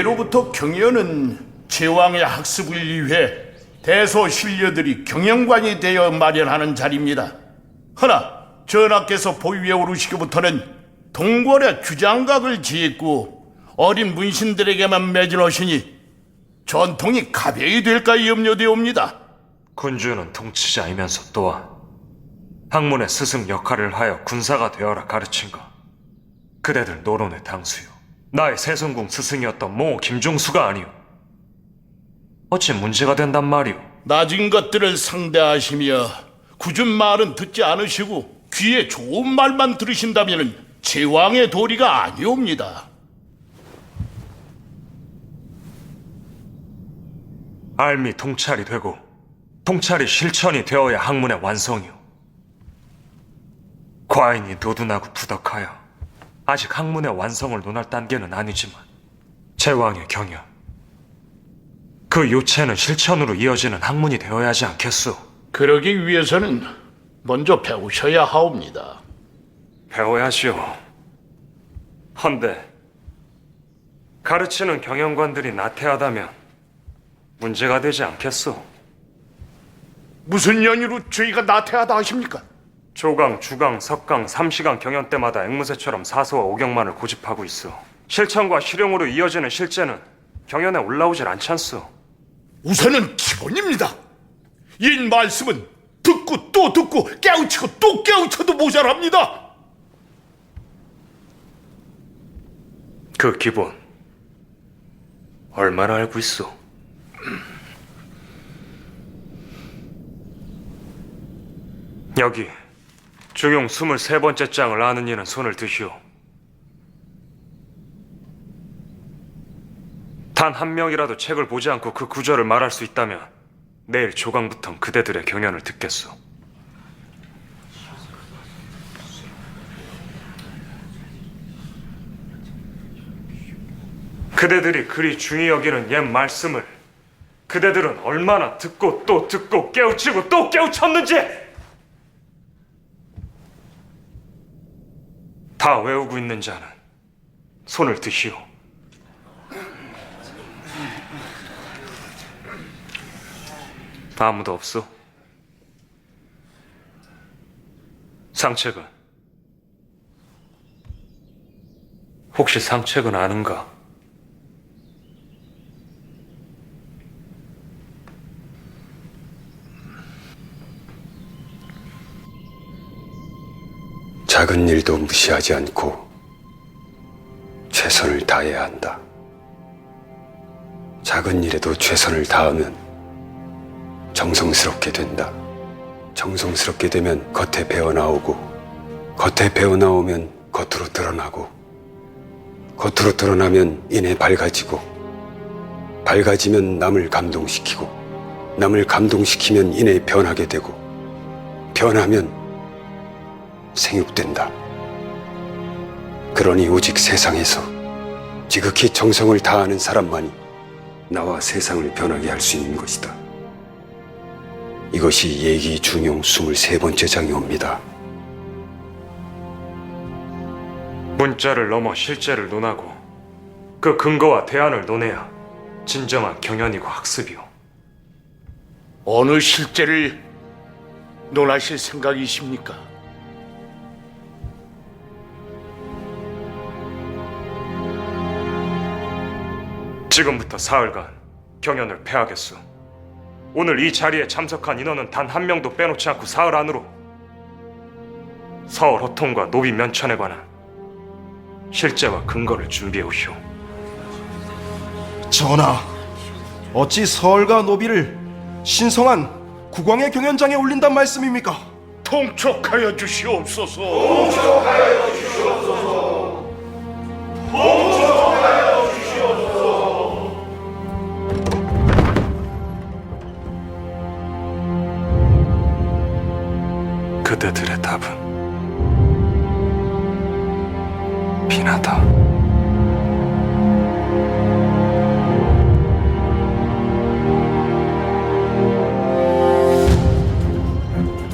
예로부터 경연은 제왕의 학습을 위해 대소신료들이 경영관이 되어 마련하는 자리입니다. 허나 전하께서 보위에 오르시기부터는 동궐에 규장각을 짓고 어린 문신들에게만 매진하시니 전통이 가벼이 될까 염려되옵니다. 군주는 통치자이면서 또한 학문의 스승 역할을 하여 군사가 되어라 가르친 것. 그대들 노론의 당수요. 나의 세성궁 스승이었던 모 김종수가 아니오. 어찌 문제가 된단 말이오? 낮은 것들을 상대하시며 굳은 말은 듣지 않으시고 귀에 좋은 말만 들으신다면 제왕의 도리가 아니옵니다. 알미 통찰이 되고 통찰이 실천이 되어야 학문의 완성이오. 과인이 노둔하고 부덕하여 아직 학문의 완성을 논할 단계는 아니지만 제왕의 경연 그 요체는 실천으로 이어지는 학문이 되어야 하지 않겠소? 그러기 위해서는 먼저 배우셔야 하옵니다. 배워야시오. 헌데 가르치는 경영관들이 나태하다면 문제가 되지 않겠소? 무슨 연유로 저희가 나태하다 하십니까? 조강, 주강, 석강, 삼시강 경연 때마다 앵무새처럼 사소와 오경만을 고집하고 있어. 실천과 실용으로 이어지는 실제는 경연에 올라오질 않잖소. 우선은 기본입니다. 이 말씀은 듣고 또 듣고 깨우치고 또 깨우쳐도 모자랍니다. 그 기본 얼마나 알고 있어? 여기 중용 23번째 장을 아는 이는 손을 드시오. 단 한 명이라도 책을 보지 않고 그 구절을 말할 수 있다면 내일 조강부터 그대들의 경연을 듣겠소. 그대들이 그리 중히 여기는 옛 말씀을 그대들은 얼마나 듣고 또 듣고 깨우치고 또 깨우쳤는지 다 외우고 있는 자는 손을 드시오. 아무도 없소? 상책은? 혹시 상책은 아는가? 작은 일도 무시하지 않고 최선을 다해야 한다. 작은 일에도 최선을 다하면 정성스럽게 된다. 정성스럽게 되면 겉에 배어나오고 겉에 배어나오면 겉으로 드러나고 겉으로 드러나면 이내 밝아지고 밝아지면 남을 감동시키고 남을 감동시키면 이내 변하게 되고 변하면 생육된다. 그러니 오직 세상에서 지극히 정성을 다하는 사람만이 나와 세상을 변하게 할 수 있는 것이다. 이것이 예기 중용 23번째 장이옵니다. 문자를 넘어 실제를 논하고 그 근거와 대안을 논해야 진정한 경연이고 학습이오. 어느 실제를 논하실 생각이십니까? 지금부터 사흘간 경연을 폐하겠소. 오늘 이 자리에 참석한 인원은 단 한 명도 빼놓지 않고 사흘 안으로 서울 호통과 노비 면천에 관한 실제와 근거를 준비해 오시오. 전하, 어찌 서울과 노비를 신성한 국왕의 경연장에 올린단 말씀입니까? 통촉하여 주시옵소서. 그대들의 답은 비나다.